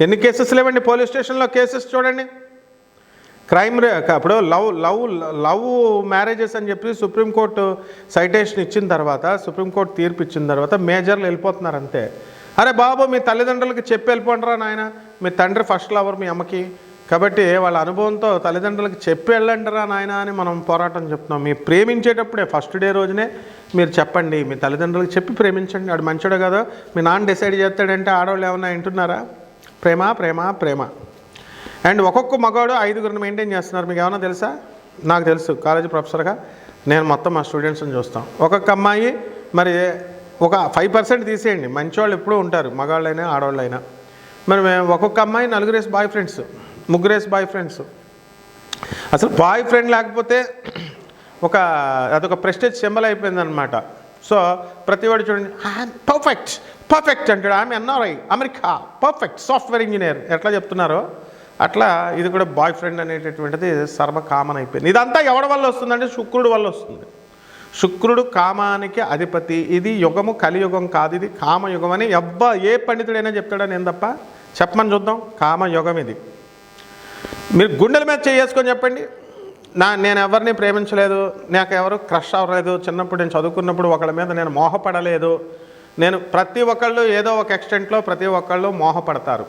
ఎన్ని కేసెస్ లేవండి పోలీస్ స్టేషన్లో? కేసెస్ చూడండి. క్రైమ్ రే అప్పుడు లవ్ లవ్ లవ్ మ్యారేజెస్ అని చెప్పి సుప్రీంకోర్టు సైటేషన్ ఇచ్చిన తర్వాత సుప్రీంకోర్టు తీర్పు ఇచ్చిన తర్వాత మేజర్లు వెళ్ళిపోతున్నారు అంతే. అరే బాబు మీ తల్లిదండ్రులకి చెప్పి వెళ్ళిపోండిరా నాయన. మీ తండ్రి ఫస్ట్ లవర్ మీ అమ్మకి. కాబట్టి వాళ్ళ అనుభవంతో తల్లిదండ్రులకి చెప్పి వెళ్ళండిరా నాయన అని మనం పోరాటం చెప్తున్నాం. మీరు ప్రేమించేటప్పుడే ఫస్ట్ డే రోజునే మీరు చెప్పండి. మీ తల్లిదండ్రులకు చెప్పి ప్రేమించండి. వాడు మంచోడు కదా? మీ నాన్న డిసైడ్ చేస్తాడంటే ఆడవాళ్ళు ఏమన్నా వింటున్నారా? ప్రేమ ప్రేమ ప్రేమ. అండ్ ఒక్కొక్క మగవాడు ఐదుగురిని మెయింటైన్ చేస్తున్నారు. మీకు ఏమైనా తెలుసా? నాకు తెలుసు. కాలేజీ ప్రొఫెసర్గా నేను మొత్తం మా స్టూడెంట్స్ని చూస్తాం. ఒక్కొక్క అమ్మాయి మరి ఒక ఫైవ్ పర్సెంట్ తీసేయండి. మంచివాళ్ళు ఎప్పుడూ ఉంటారు. మగవాళ్ళైనా ఆడవాళ్ళైనా. మరి మేము ఒక్కొక్క అమ్మాయి నలుగురేసి బాయ్ ఫ్రెండ్స్ ముగ్గురేసి బాయ్ ఫ్రెండ్స్ అసలు బాయ్ ఫ్రెండ్ లేకపోతే ఒక అదొక ప్రెస్టేజ్ సింబల్ అయిపోయిందనమాట సో ప్రతివాడు చూడండి చూడండి పర్ఫెక్ట్ పర్ఫెక్ట్ అంటాడు. ఆమె NRI America perfect software engineer ఎట్లా చెప్తున్నారో? అట్లా ఇది కూడా బాయ్ ఫ్రెండ్ అనేటటువంటిది సర్వ కామన్ అయిపోయింది. ఇదంతా ఎవడి వల్ల వస్తుందంటే శుక్రుడు వల్ల వస్తుంది. శుక్రుడు కామానికి అధిపతి. ఇది యుగము కలియుగం కాదు. ఇది కామయుగం అని ఎవ్వ ఏ పండితుడైనా చెప్తాడని ఏం తప్ప? చెప్పమని చూద్దాం. కామయుగం ఇది. మీరు గుండెల మీద చేసుకొని చెప్పండి. నా నేను ఎవరిని ప్రేమించలేదు నాకు ఎవరు క్రష్ అవ్వలేదు. చిన్నప్పుడు నేను చదువుకున్నప్పుడు ఒకళ్ళ మీద నేను మోహపడలేదు. నేను ప్రతి ఒక్కళ్ళు ఏదో ఒక ఎక్స్టెంట్లో ప్రతి ఒక్కళ్ళు మోహపడతారు.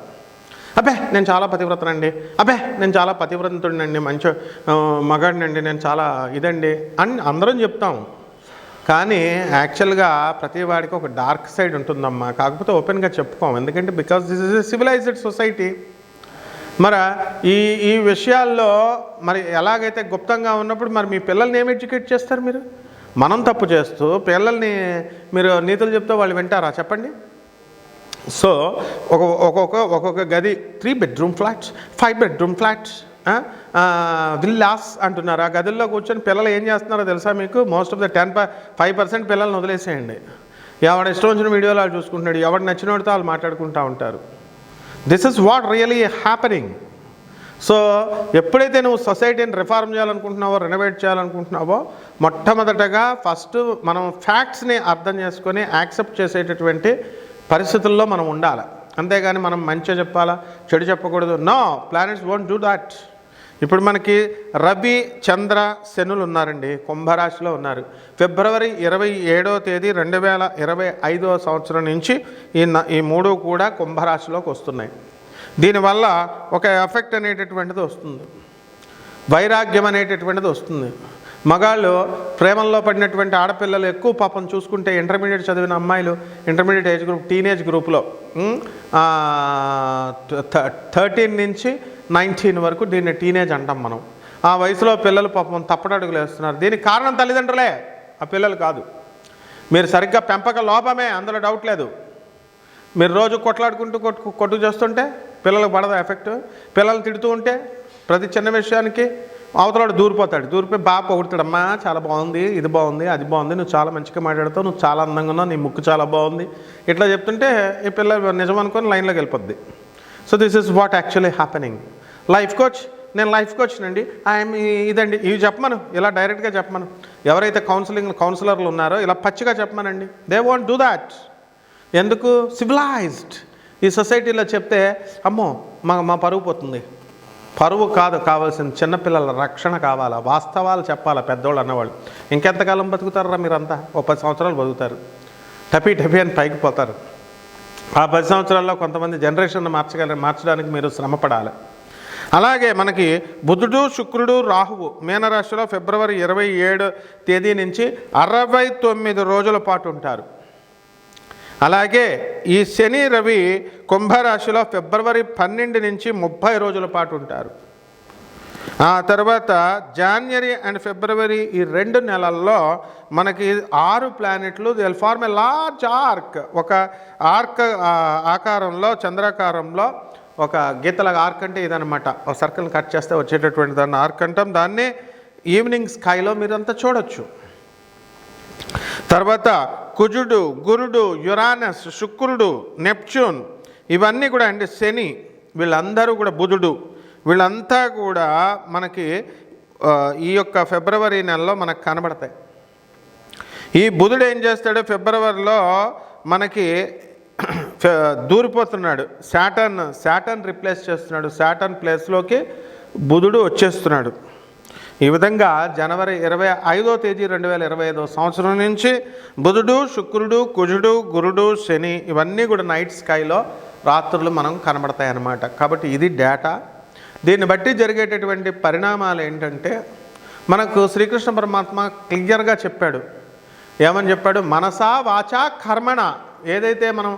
అబ్బే నేను చాలా పతివ్రతనండి. అబ్బే నేను చాలా పతివ్రతుడినండి మంచి మగాడినండి నేను చాలా ఇదండి. అని అందరం చెప్తాం. కానీ యాక్చువల్గా ప్రతి వాడికి ఒక డార్క్ సైడ్ ఉంటుందమ్మా. కాకపోతే ఓపెన్గా చెప్పుకోం. ఎందుకంటే because this is a civilized society మరి ఈ ఈ విషయాల్లో మరి ఎలాగైతే గుప్తంగా ఉన్నప్పుడు మరి మీ పిల్లల్ని ఏమి ఎడ్యుకేట్ చేస్తారు మీరు? మనం తప్పు చేస్తూ పిల్లల్ని మీరు నీతులు చెప్తే వాళ్ళు వింటారా? చెప్పండి. సో ఒక ఒక్కొక్క ఒక్కొక్క గది three bedroom flats five bedroom flats villas అంటున్నారు. ఆ గదుల్లో కూర్చొని పిల్లలు ఏం చేస్తున్నారో తెలుసా మీకు? Most of the ten five percent పిల్లల్ని వదిలేసేయండి. ఎవడ ఇష్టం వచ్చిన వీడియోలు వాళ్ళు చూసుకుంటున్నాడు ఎవడు నచ్చిన వాడితో వాళ్ళు మాట్లాడుకుంటూ ఉంటారు. This is what really happening so ఎప్పుడైతే నువ్వు సొసైటీని రిఫార్మ్ చేయాలనుకుంటున్నావో రెనోవేట్ చేయాలనుకుంటున్నావో మొట్టమొదటగా ఫస్ట్ మనం ఫ్యాక్ట్స్ని అర్థం చేసుకొని యాక్సెప్ట్ చేసేటటువంటి పరిస్థితుల్లో మనం ఉండాలి. అంతేగాని మనం మంచిగా చెప్పాలా చెడు చెప్పకూడదు. No planets won't do that ఇప్పుడు మనకి రవి చంద్ర శనులు ఉన్నారండి. కుంభరాశిలో ఉన్నారు. ఫిబ్రవరి ఇరవై ఏడో తేదీ రెండు వేల ఇరవై ఐదో సంవత్సరం నుంచి ఈ ఈ మూడు కూడా కుంభరాశిలోకి వస్తున్నాయి. దీనివల్ల ఒక ఎఫెక్ట్ అనేటటువంటిది వస్తుంది. వైరాగ్యం అనేటటువంటిది వస్తుంది. మగాళ్ళు ప్రేమల్లో పడినటువంటి ఆడపిల్లలు ఎక్కువ పాపం చూసుకుంటే ఇంటర్మీడియట్ చదివిన అమ్మాయిలు ఇంటర్మీడియట్ ఏజ్ గ్రూప్ టీనేజ్ గ్రూప్లో థర్టీన్ నుంచి నైన్టీన్ వరకు దీన్ని టీనేజ్ అంటాం మనం. ఆ వయసులో పిల్లలు పాపం తప్పటడుగులు వేస్తున్నారు. దీనికి కారణం తల్లిదండ్రులే. ఆ పిల్లలు కాదు. మీరు సరిగ్గా పెంపక లోపమే అందులో డౌట్ లేదు. మీరు రోజు కొట్లాడుకుంటూ కొట్టు కొట్టు చేస్తుంటే పిల్లలకు పడదు ఎఫెక్ట్ పిల్లలు తిడుతూ ఉంటే ప్రతి చిన్న విషయానికి అవతలాడు దూరిపోతాడు. దూరిపోయి బాగా పొగుడుతాడమ్మా చాలా బాగుంది ఇది బాగుంది అది బాగుంది నువ్వు చాలా మంచిగా మాట్లాడతావు నువ్వు చాలా అందంగా ఉన్నావు నీ ముక్కు చాలా బాగుంది. ఇట్లా చెప్తుంటే ఈ పిల్ల నిజం అనుకొని లైన్లోకి వెళ్ళిపోద్ది. So this is what actually happening life coach నేను లైఫ్ కోచ్నండి ఐఎమ్ ఇదండి. ఇవి చెప్పమను. ఇలా డైరెక్ట్గా చెప్పమను. ఎవరైతే కౌన్సిలింగ్ కౌన్సిలర్లు ఉన్నారో ఇలా పచ్చిగా చెప్పమనండి. దే వాంట్ డూ దాట్ ఎందుకు? సివిలైజ్డ్ ఈ సొసైటీలో చెప్తే అమ్మో మా మా పరువు పోతుంది. పరువు కాదు కావాల్సిన చిన్నపిల్లల రక్షణ కావాలా? వాస్తవాలు చెప్పాలా పెద్దోళ్ళు అన్నవాళ్ళు? ఇంకెంతకాలం బతుకుతారా మీరంతా? ఓ పది సంవత్సరాలు బతుకుతారు. టపీ టపీ అని పైకి పోతారు. ఆ పది సంవత్సరాల్లో కొంతమంది జనరేషన్ మార్చగల మార్చడానికి మీరు శ్రమపడాలి. అలాగే మనకి బుధుడు శుక్రుడు రాహువు మీనరాశిలో ఫిబ్రవరి ఇరవై ఏడు తేదీ నుంచి అరవై తొమ్మిది రోజుల పాటు ఉంటారు. అలాగే ఈ శని రవి కుంభరాశిలో ఫిబ్రవరి పన్నెండు నుంచి ముప్పై రోజుల పాటు ఉంటారు. ఆ తర్వాత జాన్వరి అండ్ ఫిబ్రవరి ఈ రెండు నెలల్లో మనకి ఆరు ప్లానెట్లు they'll form a large arc ఒక ఆర్క్ ఆకారంలో చంద్రాకారంలో ఒక గీతలాగా ఆర్క్ అంటే ఇదనమాట ఒక సర్కిల్ కట్ చేస్తే వచ్చేటటువంటి దాన్ని ఆర్క్ అంటాం. దాన్ని ఈవినింగ్ స్కైలో మీరంతా చూడొచ్చు. తర్వాత కుజుడు గురుడు యురానస్ శుక్రుడు నెప్చ్యూన్ ఇవన్నీ కూడా అంటే శని వీళ్ళందరూ కూడా బుధుడు. వీళ్ళంతా కూడా మనకి ఈ యొక్క ఫిబ్రవరి నెలలో మనకు కనబడతాయి. ఈ బుధుడు ఏం చేస్తాడు? ఫిబ్రవరిలో మనకి దూరిపోతున్నాడు. శాటర్న్ శాటర్న్ రిప్లేస్ చేస్తున్నాడు. శాటర్న్ ప్లేస్లోకి బుధుడు వచ్చేస్తున్నాడు. ఈ విధంగా జనవరి ఇరవై ఐదో తేదీ రెండు వేల ఇరవై ఐదో సంవత్సరం నుంచి బుధుడు శుక్రుడు కుజుడు గురుడు శని ఇవన్నీ కూడా నైట్ స్కైలో రాత్రులు మనం కనబడతాయి అన్నమాట కాబట్టి ఇది డేటా దీన్ని బట్టి జరిగేటటువంటి పరిణామాలు ఏంటంటే మనకు శ్రీకృష్ణ పరమాత్మ క్లియర్గా చెప్పాడు. ఏమని చెప్పాడు? మనసా వాచా కర్మణ. ఏదైతే మనం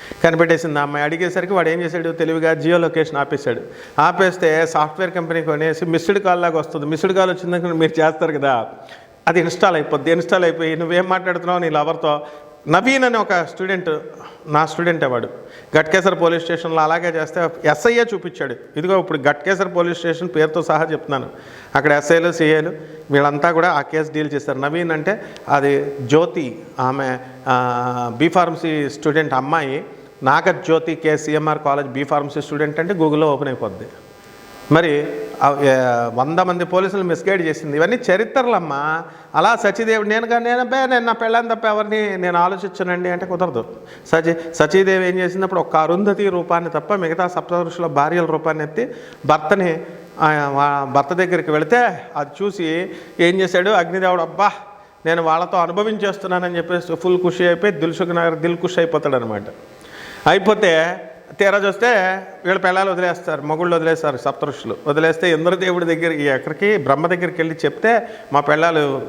కనిపెట్టేసింది ఆ అమ్మాయి. అడిగేసరికి వాడు ఏం చేశాడు? తెలివిగా జియో లొకేషన్ ఆపేశాడు. ఆపేస్తే సాఫ్ట్వేర్ కంపెనీ కొనేసి మిస్డ్ కాల్ లాగా వస్తుంది. మిస్డ్ కాల్ వచ్చిందని మీరు చేస్తారు కదా. అది ఇన్స్టాల్ అయిపోద్ది. ఇన్స్టాల్ అయిపోయి నువ్వేం మాట్లాడుతున్నావు నీ లవర్తో? నవీన్ అనే ఒక స్టూడెంట్ నా స్టూడెంట్ వాడు. గట్కేసర్ పోలీస్ స్టేషన్లో అలాగే చేస్తే ఎస్ఐఏ చూపించాడు. ఇదిగో ఇప్పుడు గట్కేసర్ పోలీస్ స్టేషన్ పేరుతో సహా చెప్తున్నాను. అక్కడ ఎస్ఐలు సిఐలు వీళ్ళంతా కూడా ఆ కేసు డీల్ చేస్తారు నవీన్ అంటే అది జ్యోతి ఆమె బీఫార్మసీ స్టూడెంట్ అమ్మాయి. Nagajyothi KCMR college B pharmacy student అంటే గూగుల్లో ఓపెన్ అయిపోద్ది. మరి వంద మంది పోలీసులు మిస్గైడ్ చేసింది. ఇవన్నీ చరిత్రలమ్మా. అలా సచిదేవి నేను నేను నేను నా పెళ్ళని తప్ప ఎవరిని నేను ఆలోచించనండి అంటే కుదరదు. సచి సచీదేవి ఏం చేసినప్పుడు ఒక అరుంధతి రూపాన్ని తప్ప మిగతా సప్తదృషుల భార్యల రూపాన్ని ఎత్తి భర్తని భర్త దగ్గరికి వెళితే అది చూసి ఏం చేశాడు? అగ్నిదేవుడు అబ్బా నేను వాళ్ళతో అనుభవించేస్తున్నానని చెప్పేసి ఫుల్ ఖుషి అయిపోయి దిల్సుఖ్ నగర్ దిల్ ఖుషి అయిపోతాడు అనమాట అయిపోతే తీరా చూస్తే వీళ్ళ పిల్లలు వదిలేస్తారు మగుళ్ళు వదిలేస్తారు సప్తఋషులు. వదిలేస్తే ఇంద్రదేవుడి దగ్గరికి ఎక్కడికి బ్రహ్మ దగ్గరికి వెళ్ళి చెప్తే మా పిల్లలు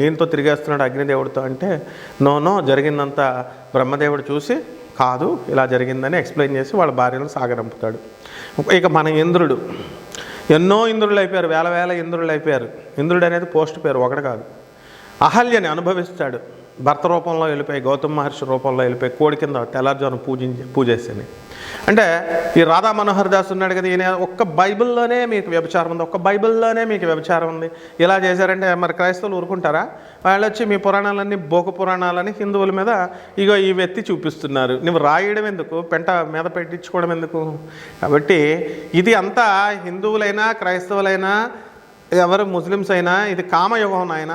ఈయనతో తిరిగేస్తున్నాడు అగ్నిదేవుడితో అంటే నో నో జరిగిందంతా బ్రహ్మదేవుడు చూసి కాదు ఇలా జరిగిందని ఎక్స్ప్లెయిన్ చేసి వాళ్ళ భార్యను సాగరంపుతాడు. ఇక మన ఇంద్రుడు ఎన్నో ఇంద్రులు అయిపోయారు వేల వేల ఇంద్రులు అయిపోయారు. ఇంద్రుడు అనేది పోస్ట్ పేరు ఒకటి కాదు. అహల్యని అనుభవిస్తాడు. భర్త రూపంలో వెళ్ళిపోయి గౌతమ మహర్షి రూపంలో వెళ్ళిపోయి కోడి కింద తెల్లారుజాను పూజించి పూజేసింది. అంటే ఈ రాధా మనోహర్ దాస్ ఉన్నాడు కదా ఈయన ఒక్క బైబిల్లోనే మీకు వ్యభిచారం ఉంది ఒక్క బైబిల్లోనే మీకు వ్యభిచారం ఉంది. ఇలా చేశారంటే మరి క్రైస్తవులు ఊరుకుంటారా? వాళ్ళు వచ్చి మీ పురాణాలన్నీ బోక పురాణాలని హిందువుల మీద ఇగో ఈ వ్యక్తి చూపిస్తున్నారు. నువ్వు రాయడం ఎందుకు? పెంట మీద పెట్టించుకోవడం ఎందుకు? కాబట్టి ఇది అంతా హిందువులైనా క్రైస్తవులైనా ఎవరు ముస్లిమ్స్ అయినా ఇది కామయుగం నాయన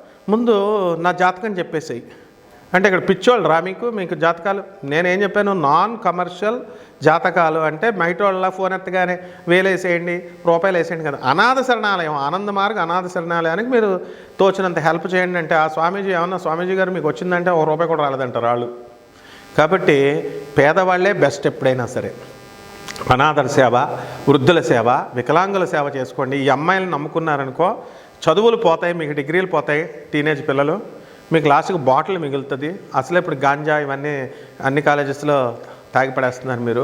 ముందు నా జాతకం చెప్పేసాయి. అంటే ఇక్కడ పిచ్చోళ్ళు రా మీకు మీకు జాతకాలు. నేనేం చెప్పాను? నాన్ కమర్షియల్ జాతకాలు. అంటే మైటోళ్ళ ఫోన్ ఎత్తగానే వేలేసేయండి రూపాయలు వేసేయండి కదా. అనాథ శరణాలయం ఆనంద మార్గ అనాథ శరణాలయానికి మీరు తోచినంత హెల్ప్ చేయండి అంటే ఆ స్వామీజీ ఏమన్నా స్వామీజీ గారు మీకు వచ్చిందంటే ఒక రూపాయి కూడా రాలేదంటారు వాళ్ళు. కాబట్టి పేదవాళ్ళే బెస్ట్ ఎప్పుడైనా సరే. అనాథల సేవ వృద్ధుల సేవ వికలాంగుల సేవ చేసుకోండి. ఈ అమ్మాయిలను నమ్ముకున్నారనుకో చదువులు పోతాయి మీకు డిగ్రీలు పోతాయి టీనేజ్ పిల్లలు. మీకు లాస్ట్కి బాటిల్ మిగులుతుంది. అసలు ఇప్పుడు గాంజా ఇవన్నీ అన్ని కాలేజెస్లో తాగి పడేస్తున్నారు మీరు.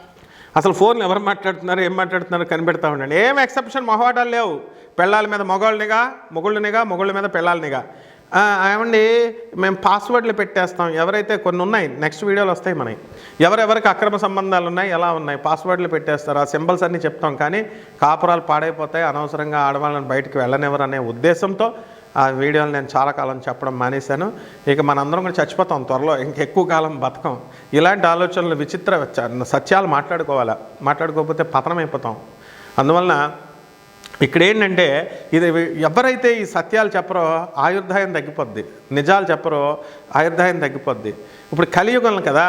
అసలు ఫోన్లు ఎవరు మాట్లాడుతున్నారు ఏం మాట్లాడుతున్నారు కనిపెడతా ఉండండి. ఏం ఎక్సెప్షన్ మొహవాటాలు లేవు. పెళ్ళాల మీద మొగోళ్ళనిగా మొగుళ్ళనిగా మొగుళ్ళ మీద పెళ్ళాలనిగా. ఏమండి మేము పాస్వర్డ్లు పెట్టేస్తాం. ఎవరైతే కొన్ని ఉన్నాయి నెక్స్ట్ వీడియోలు వస్తాయి మనకి ఎవరెవరికి అక్రమ సంబంధాలు ఉన్నాయి ఎలా ఉన్నాయి పాస్వర్డ్లు పెట్టేస్తారు ఆ సింబల్స్ అన్నీ చెప్తాం. కానీ కాపురాలు పాడైపోతాయి. అనవసరంగా ఆడవాళ్ళని బయటికి వెళ్ళనివ్వరు అనే ఉద్దేశంతో ఆ వీడియోలు నేను చాలా కాలం చెప్పడం మానేశాను. ఇక మనందరం కూడా చచ్చిపోతాం త్వరలో. ఇంకెక్కువ కాలం బతకం. ఇలాంటి ఆలోచనలు విచిత్ర సత్యాలు మాట్లాడుకోవాలా? మాట్లాడుకోకపోతే పతనం అయిపోతాం అందువలన ఇక్కడ ఏంటంటే ఇది ఎవరైతే ఈ సత్యాలు చెప్పరో ఆయుర్దాయం తగ్గిపోద్ది. నిజాలు చెప్పరో ఆయుర్దాయం తగ్గిపోద్ది. ఇప్పుడు కలియుగం కదా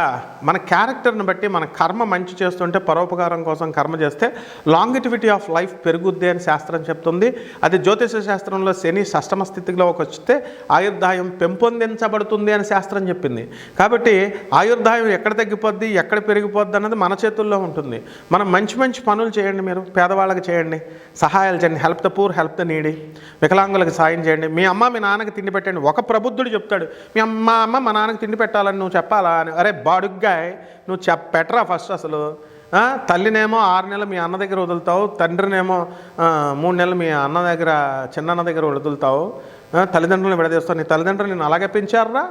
మన క్యారెక్టర్ని బట్టి మన కర్మ మంచి చేస్తుంటే పరోపకారం కోసం కర్మ చేస్తే లాంగిటివిటీ ఆఫ్ లైఫ్ పెరుగుద్ది అని శాస్త్రం చెప్తుంది. అది జ్యోతిష శాస్త్రంలో శని షష్టమ స్థితిలోకి వస్తే ఆయుర్దాయం పెంపొందించబడుతుంది అని శాస్త్రం చెప్పింది. కాబట్టి ఆయుర్దాయం ఎక్కడ తగ్గిపోద్ది ఎక్కడ పెరిగిపోద్ది అన్నది మన చేతుల్లో ఉంటుంది. మనం మంచి మంచి పనులు చేయండి మీరు పేదవాళ్ళకి చేయండి సహాయాలు చేయండి help the poor help the needy వికలాంగులకు సాయం చేయండి. మీ అమ్మ మీ నాన్నకి తిండి పెట్టండి. ఒక ప్రబుద్ధుడు చెప్తాడు మీ అమ్మ అమ్మ మా నాన్నకి తిండి పెట్టాలని నువ్వు చెప్పాలా అని. అరే బాడుగ్గాయ్ నువ్వు చెప్ పెట్టరా ఫస్ట్ అసలు. తల్లినేమో ఆరు నెలలు మీ అన్న దగ్గర వదులుతావు తండ్రినేమో మూడు నెలలు మీ అన్న దగ్గర చిన్నన్న దగ్గర వదులుతావు. తల్లిదండ్రులను విడదీస్తావు. నీ తల్లిదండ్రులు నేను అలాగే పెంచారా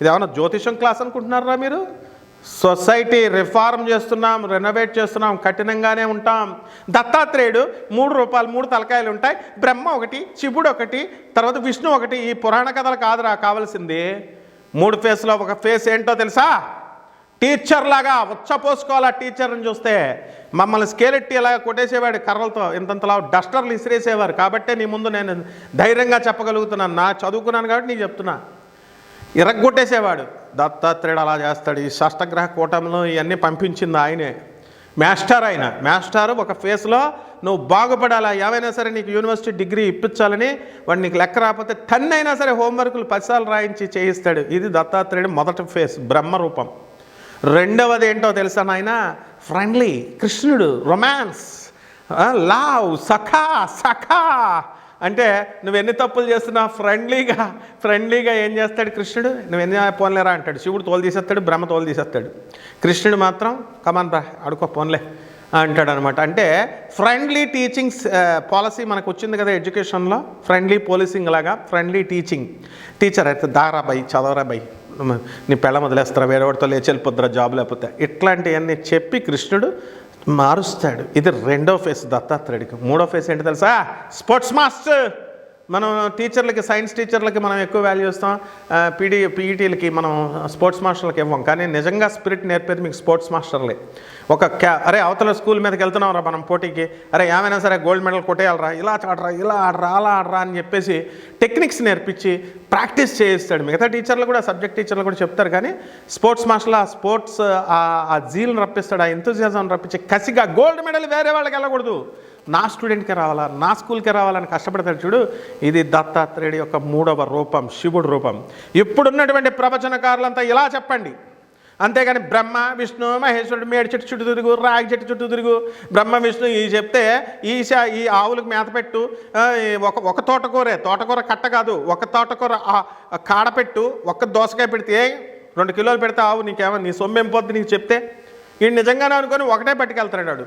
ఇది ఏమన్నా జ్యోతిషం క్లాస్ అనుకుంటున్నారా మీరు? సొసైటీ రిఫార్మ్ చేస్తున్నాం రెనోవేట్ చేస్తున్నాం కఠినంగానే ఉంటాం. దత్తాత్రేయుడు మూడు రూపాయలు మూడు తలకాయలు ఉంటాయి. బ్రహ్మ ఒకటి శివుడు ఒకటి తర్వాత విష్ణు ఒకటి. ఈ పురాణ కథలు కాదురా కావాల్సింది. మూడు ఫేస్లో ఒక ఫేస్ ఏంటో తెలుసా? టీచర్ లాగా ఉచ్చపోసుకోవాలి ఆ టీచర్ని చూస్తే? మమ్మల్ని స్కేలెట్టి ఇలా కొట్టేసేవాడు కర్రలతో? ఇంతంతలా డస్టర్లు ఇసిరేసేవారు. కాబట్టే నీ ముందు నేను ధైర్యంగా చెప్పగలుగుతున్నాను. నా చదువుకున్నాను కాబట్టి నీకు చెప్తున్నా. ఇరగ్గొట్టేసేవాడు దత్తాత్రేయుడు అలా చేస్తాడు. ఈ షష్టగ్రహ కూటమిలో ఇవన్నీ పంపించింది ఆయనే. మాస్టర్ ఆయన. మాస్టర్ ఒక ఫేస్లో నువ్వు బాగుపడాలా? ఏమైనా సరే నీకు యూనివర్సిటీ డిగ్రీ ఇప్పించాలని వాడు నీకు లెక్క రాకపోతే టన్నైనా సరే హోంవర్కులు పదిసార్లు రాయించి చేయిస్తాడు. ఇది దత్తాత్రేయుడు మొదటి ఫేస్ బ్రహ్మరూపం. రెండవది ఏంటో తెలుసా నాయన? ఫ్రెండ్లీ కృష్ణుడు రొమాన్స్. లావ్ సఖా సఖా. అంటే నువ్వు ఎన్ని తప్పులు చేస్తున్నా ఫ్రెండ్లీగా ఫ్రెండ్లీగా ఏం చేస్తాడు కృష్ణుడు? నువ్వు ఎన్ని పోన్లేరా అంటాడు. శివుడు తోలు తీసేస్తాడు బ్రహ్మ తోలు తీసేస్తాడు. కృష్ణుడు మాత్రం కమాన్ రా అడుకో పోన్లే అంటాడనమాట. అంటే ఫ్రెండ్లీ టీచింగ్స్ పాలసీ మనకు వచ్చింది కదా ఎడ్యుకేషన్లో? ఫ్రెండ్లీ పోలీసింగ్ లాగా ఫ్రెండ్లీ టీచింగ్. టీచర్ అయితే దారా బై చదవరా బై నీ పెళ్ళ వదిలేస్తారా వేరేవాడితో లేచి వెళ్ళిపోద్దురా జాబ్ లేకపోతే. ఇట్లాంటివన్నీ చెప్పి కృష్ణుడు మారుస్తాడు. ఇది రెండో ఫేస్ దత్తాత్రేయుడికి. మూడో ఫేస్ ఏంటి తెలుసా? Sports master! మనం టీచర్లకి సైన్స్ టీచర్లకి మనం ఎక్కువ వాల్యూ ఇస్తాం. పీడీ పీఈటీలకి మనం స్పోర్ట్స్ మాస్టర్లకి ఇవ్వం. కానీ నిజంగా స్పిరిట్ నేర్పేది మీకు స్పోర్ట్స్ మాస్టర్లే ఒక క్యా అరే అవతల స్కూల్ మీదకి వెళ్తున్నాం రా మనం పోటీకి. అరే ఏమైనా సరే గోల్డ్ మెడల్ కొట్టేయాలరా ఇలా ఆడరా ఇలా ఆడరా అలా ఆడరా అని చెప్పేసి టెక్నిక్స్ నేర్పించి ప్రాక్టీస్ చేయిస్తాడు. మిగతా టీచర్లు కూడా సబ్జెక్ట్ టీచర్లు కూడా చెప్తారు. కానీ స్పోర్ట్స్ మాస్టర్లు ఆ స్పోర్ట్స్ ఆ జీల్ని రప్పిస్తాడు. ఆ ఎంతజియాజం రప్పించి కసిగా గోల్డ్ మెడల్ వేరే వాళ్ళకి వెళ్ళకూడదు. నా స్టూడెంట్కి రావాలా? నా స్కూల్కి రావాలని కష్టపడతాడు చూడు. ఇది దత్తాత్రేయుడి యొక్క మూడవ రూపం శివుడు రూపం. ఇప్పుడున్నటువంటి ప్రవచనకారులంతా ఇలా చెప్పండి. అంతేగాని బ్రహ్మ విష్ణు మహేశ్వరుడు మేడి చెట్టు చుట్టూ తిరుగు రాగి చెట్టు చుట్టూ తిరుగు. బ్రహ్మ విష్ణు ఈ చెప్తే ఈశ ఈ ఆవులకు మేత పెట్టు. ఒక ఒక తోటకూరే తోటకూర కట్ట కాదు. ఒక తోటకూర కాడపెట్టు కాడ పెట్టు. ఒక్క దోసకాయ పెడితే రెండు కిలోలు పెడితే ఆవు నీకేమో నీ సొమ్మేం పోద్ది నీకు చెప్తే? ఈ నిజంగానే అనుకొని ఒకటే పట్టుకెళ్తాడు వాడు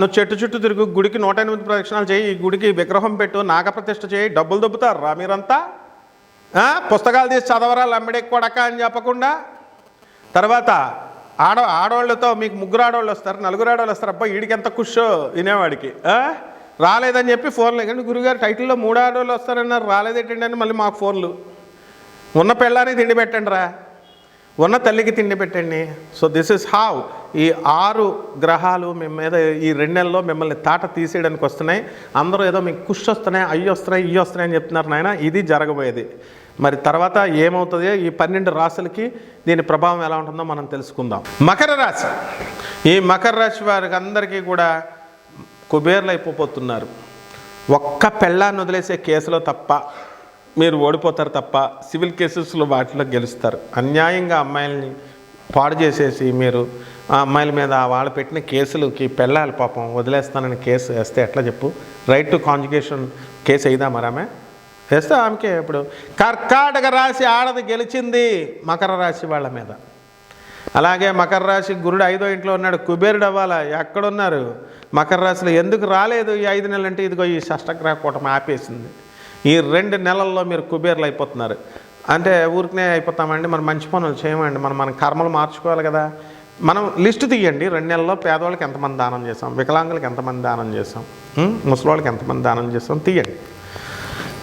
నువ్వు చెట్టు చుట్టూ తిరుగు గుడికి నూట ఎనిమిది ప్రదక్షిణాలు చేయి ఈ గుడికి విగ్రహం పెట్టు నాగప్రతిష్ఠ చేయి డబ్బులు దొబ్బుతారు రా మీరంతా. పుస్తకాలు తీసి చదవరా లంబడే కొడక అని చెప్పకుండా. తర్వాత ఆడ ఆడవాళ్ళతో మీకు ముగ్గురు ఆడవాళ్ళు వస్తారు నలుగురు ఆడవాళ్ళు వస్తారు అబ్బా వీడికి ఎంత కుషో వినేవాడికి. రాలేదని చెప్పి ఫోన్లు కానీ గురుగారు టైటిల్లో మూడు ఆడవాళ్ళు వస్తారన్నారు రాలేదేంటండి అని మళ్ళీ మాకు ఫోన్లు. ఉన్న పెళ్ళానికి తిండి పెట్టండి రా. ఉన్న తల్లికి తిండి పెట్టండి. సో దిస్ ఇస్ హావ్ ఈ ఆరు గ్రహాలు మేము మీద ఈ రెండు నెలల్లో మిమ్మల్ని తాట తీసేయడానికి వస్తున్నాయి. అందరూ ఏదో మీకు కుష్ వస్తున్నాయి అయ్యి వస్తున్నాయి ఇవి వస్తున్నాయి అని చెప్తున్నారు నాయన. ఇది జరగబోయేది. మరి తర్వాత ఏమవుతుంది? ఈ పన్నెండు రాశులకి దీని ప్రభావం ఎలా ఉంటుందో మనం తెలుసుకుందాం. మకర రాశి. ఈ మకర రాశి వారికి అందరికీ కూడా కుబేర్లు అయిపోతున్నారు. ఒక్క పెళ్ళాన్ని వదిలేసే కేసులో తప్ప మీరు ఓడిపోతారు తప్ప సివిల్ కేసెస్లో వాటిలో గెలుస్తారు. అన్యాయంగా అమ్మాయిల్ని పాడు చేసేసి మీరు ఆ అమ్మాయిల మీద వాళ్ళు పెట్టిన కేసులకి పెళ్ళాలి పాపం వదిలేస్తానని కేసు వేస్తే ఎట్లా చెప్పు? రైట్ టు కాంజుకేషన్ కేసు అయిదా మరి ఆమె? వేస్తే ఆమెకే ఇప్పుడు. కర్కాటక రాశి ఆడది గెలిచింది మకర రాశి వాళ్ళ మీద. అలాగే మకర రాశి గురుడు ఐదో ఇంట్లో ఉన్నాడు కుబేరుడు అవ్వాలా? ఎక్కడున్నారు? మకర రాశిలో ఎందుకు రాలేదు? ఈ ఐదు నెలలు అంటే ఇదిగో ఈ షష్టగ్రహ కూటమి ఆపేసింది. ఈ రెండు నెలల్లో మీరు కుబేర్లు అయిపోతున్నారు. అంటే ఊరికనే అయిపోతామండి మరి మంచి పనులు చేయమండి మనం మన కర్మలు మార్చుకోవాలి కదా. మనం లిస్టు తీయండి రెండు నెలల్లో పేదవాళ్ళకి ఎంతమంది దానం చేసాం వికలాంగులకు ఎంతమంది దానం చేసాం ముసలివాళ్ళకి ఎంతమంది దానం చేసాం తీయండి.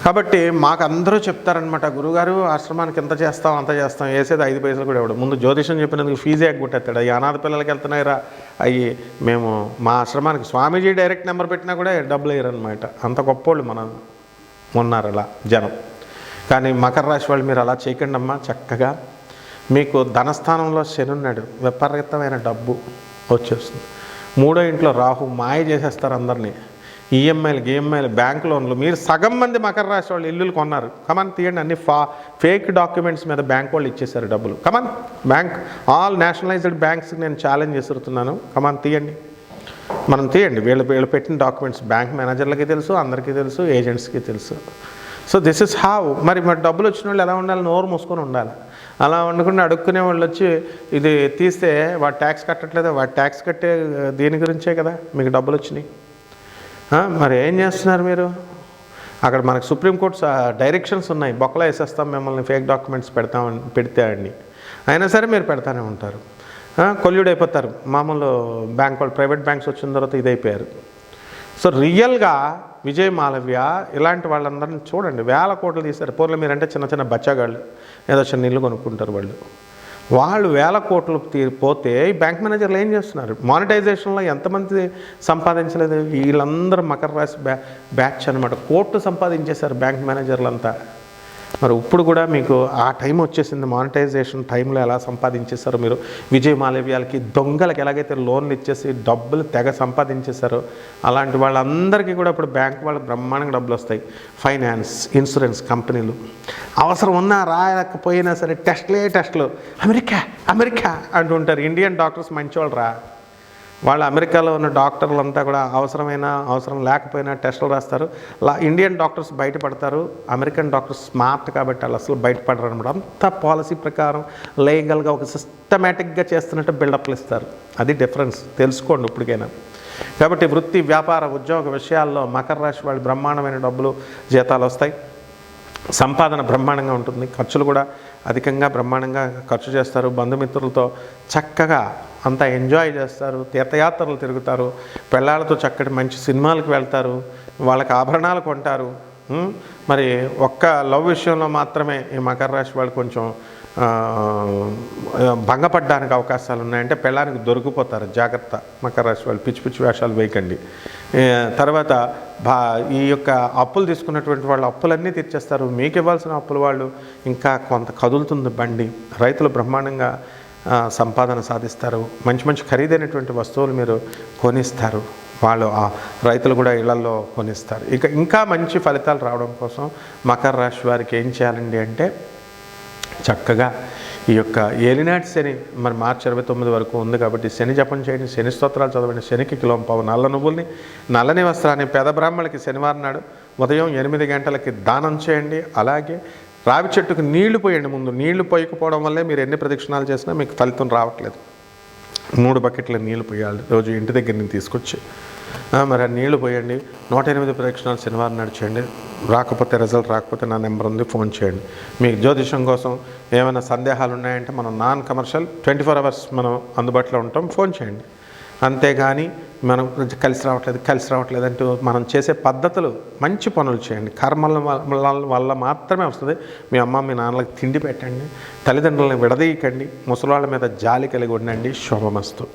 కాబట్టి మాకు అందరూ చెప్తారనమాట గురుగారు ఆశ్రమానికి ఎంత చేస్తాం అంత చేస్తాం వేసేది ఐదు పైసలు కూడా ఇవ్వడు. ముందు జ్యోతిషం చెప్పినందుకు ఫీజే ఎగ్గొట్టేస్తాడు. ఈ అనాథ పిల్లలకి వెళ్తున్నాయిరా. అయ్యి మేము మా ఆశ్రమానికి స్వామీజీ డైరెక్ట్ నెంబర్ పెట్టినా కూడా డబ్బులు వేయరనమాట అంత గొప్పోళ్ళు మనం ఉన్నారు అలా జనం. కానీ మకర రాశి వాళ్ళు మీరు అలా చేయకండి అమ్మా చక్కగా మీకు ధనస్థానంలో శని ఉన్నాడు విపరీతమైన డబ్బు వచ్చేస్తుంది. మూడో ఇంట్లో రాహు మాయ చేసేస్తారు అందరినీ. ఈఎంఐలు ఈఎంఐలు బ్యాంక్ లోన్లు మీరు సగం మంది మకర రాశి వాళ్ళు ఇల్లులు కొన్నారు. కమన్ తీయండి అన్ని ఫా ఫేక్ డాక్యుమెంట్స్ మీద బ్యాంక్ వాళ్ళు ఇచ్చేసారు డబ్బులు. Come on bank all nationalised బ్యాంక్స్కి నేను ఛాలెంజ్ చేస్తున్నాను కమన్ తీయండి. మనం తీయండి. వీళ్ళు వీళ్ళు పెట్టిన డాక్యుమెంట్స్ బ్యాంక్ మేనేజర్లకి తెలుసు అందరికీ తెలుసు ఏజెంట్స్కి తెలుసు. సో దిస్ ఇస్ హావ్ మరి మరి డబ్బులు వచ్చిన వాళ్ళు ఎలా ఉండాలి? నోరు మూసుకొని ఉండాలి. అలా వండుకుని అడుక్కునే వాళ్ళు వచ్చి ఇది తీస్తే వాడు ట్యాక్స్ కట్టట్లేదు? వాడు ట్యాక్స్ కట్టే దీని గురించే కదా మీకు డబ్బులు వచ్చినాయి. మరి ఏం చేస్తున్నారు మీరు? అక్కడ మనకు సుప్రీంకోర్టు డైరెక్షన్స్ ఉన్నాయి. బొక్కలా వేసేస్తాం మిమ్మల్ని ఫేక్ డాక్యుమెంట్స్ పెడతామని పెడితే అండి. అయినా సరే మీరు పెడతానే ఉంటారు. కొల్యూడ్ అయిపోతారు మామూలు బ్యాంక్ వాళ్ళు ప్రైవేట్ బ్యాంక్స్ వచ్చిన తర్వాత ఇదైపోయారు. సో రియల్గా విజయ్ మాలవ్య ఇలాంటి వాళ్ళందరినీ చూడండి. వేల కోట్లు తీశారు. పూర్వం మీరంటే చిన్న చిన్న బచ్చగాళ్ళు ఏదో చిన్న ఇల్లు కొనుక్కుంటారు వాళ్ళు. వాళ్ళు వేల కోట్లు తీ పోతే ఈ బ్యాంక్ మేనేజర్లు ఏం చేస్తున్నారు? మానిటైజేషన్లో ఎంతమంది సంపాదించలేదు? వీళ్ళందరూ మకర రాశి బ్యా బ్యాచ్ అనమాట కోట్లు సంపాదించేశారు బ్యాంక్ మేనేజర్లంతా. మరి ఇప్పుడు కూడా మీకు ఆ టైం వచ్చేసింది మానిటైజేషన్ టైంలో ఎలా సంపాదించేశారు మీరు? విజయ్ మాలవ్యాలకి దొంగలకి ఎలాగైతే లోన్లు ఇచ్చేసి డబ్బులు తెగ సంపాదించేశారో అలాంటి వాళ్ళందరికీ కూడా ఇప్పుడు బ్యాంక్ వాళ్ళకి బ్రహ్మాండంగా డబ్బులు వస్తాయి. ఫైనాన్స్ ఇన్సూరెన్స్ కంపెనీలు. అవసరం ఉన్నా రాయకపోయినా సరే టెస్ట్లే టెస్ట్లు. అమెరికా అమెరికా అంటుంటారు ఇండియన్ డాక్టర్స్ మంచివాళ్ళు రా వాళ్ళు అమెరికాలో ఉన్న డాక్టర్లు అంతా కూడా అవసరమైన అవసరం లేకపోయినా టెస్టులు రాస్తారు. లా ఇండియన్ డాక్టర్స్ బయటపడతారు. అమెరికన్ డాక్టర్స్ స్మార్ట్ కాబట్టి వాళ్ళు అసలు బయటపడరు అనమాట. అంత పాలసీ ప్రకారం లీగల్గా ఒక సిస్టమేటిక్గా చేస్తున్నట్టు బిల్డప్లు ఇస్తారు. అది డిఫరెన్స్. తెలుసుకోండి ఇప్పటికైనా. కాబట్టి వృత్తి వ్యాపార ఉద్యోగ విషయాల్లో మకర రాశి వాళ్ళు బ్రహ్మాండమైన డబ్బులు జీతాలు వస్తాయి. సంపాదన బ్రహ్మాండంగా ఉంటుంది. ఖర్చులు కూడా అధికంగా బ్రహ్మాండంగా ఖర్చు చేస్తారు. బంధుమిత్రులతో చక్కగా అంతా ఎంజాయ్ చేస్తారు తీర్థయాత్రలు తిరుగుతారు పిల్లలతో చక్కటి మంచి సినిమాలకు వెళ్తారు వాళ్ళకి ఆభరణాలు కొంటారు. మరి ఒక్క లవ్ విషయంలో మాత్రమే ఈ మకర రాశి వాళ్ళు కొంచెం భంగపడడానికి అవకాశాలు ఉన్నాయంటే పిల్లానికి దొరికిపోతారు. జాగ్రత్త. మకర రాశి వాళ్ళు పిచ్చి పిచ్చి వేషాలు వేయకండి. తర్వాత బా ఈ యొక్క అప్పులు తీసుకున్నటువంటి వాళ్ళు అప్పులన్నీ తీర్చేస్తారు. మీకు ఇవ్వాల్సిన అప్పులు వాళ్ళు ఇంకా కొంత కదులుతుంది బండి. రైతులు బ్రహ్మాండంగా సంపాదన సాధిస్తారు. మంచి మంచి ఖరీదైనటువంటి వస్తువులు మీరు కొనిస్తారు. వాళ్ళు ఆ రైతులు కూడా ఇళ్ళలో కొనిస్తారు. ఇక ఇంకా మంచి ఫలితాలు రావడం కోసం మకర రాశి వారికి ఏం చేయాలండి అంటే చక్కగా ఈ యొక్క ఏలినాటి శని మరి మార్చి ఇరవై తొమ్మిది వరకు ఉంది కాబట్టి శని జపం చేయండి శని స్తోత్రాలు చదవండి శనికి కిలోం పావు నల్ల నువ్వుల్ని నల్లని వస్త్రాన్ని పేద బ్రాహ్మణులకి శనివారం నాడు ఉదయం ఎనిమిది గంటలకి దానం చేయండి. అలాగే రావి చెట్టుకు నీళ్ళు పోయండి ముందు. నీళ్ళు పోయకపోవడం వల్లే మీరు ఎన్ని ప్రదక్షిణాలు చేసినా మీకు ఫలితం రావట్లేదు. మూడు బకెట్ల నీళ్ళు పోయాలి. రోజు ఇంటి దగ్గర నుంచి తీసుకొచ్చి మరి ఆ నీళ్ళు పోయండి. నూట ఎనిమిది ప్రదక్షిణాలు శనివారం నడిచేయండి రాకపోతే రిజల్ట్ రాకపోతే నా నెంబర్ ఉంది ఫోన్ చేయండి. మీకు జ్యోతిషం కోసం ఏమైనా సందేహాలు ఉన్నాయంటే మనం non commercial twenty four hours మనం అందుబాటులో ఉంటాం ఫోన్ చేయండి. అంతేగాని మనం కలిసి రావట్లేదు కలిసి రావట్లేదు అంటూ మనం చేసే పద్ధతులు మంచి పనులు చేయండి. కర్మల వల్ల వల్ల మాత్రమే వస్తుంది. మీ అమ్మ మీ నాన్నలకు తిండి పెట్టండి. తల్లిదండ్రులను విడదీయకండి. ముసలాళ్ళ మీద జాలి కలిగి ఉండండి. శుభమస్తు.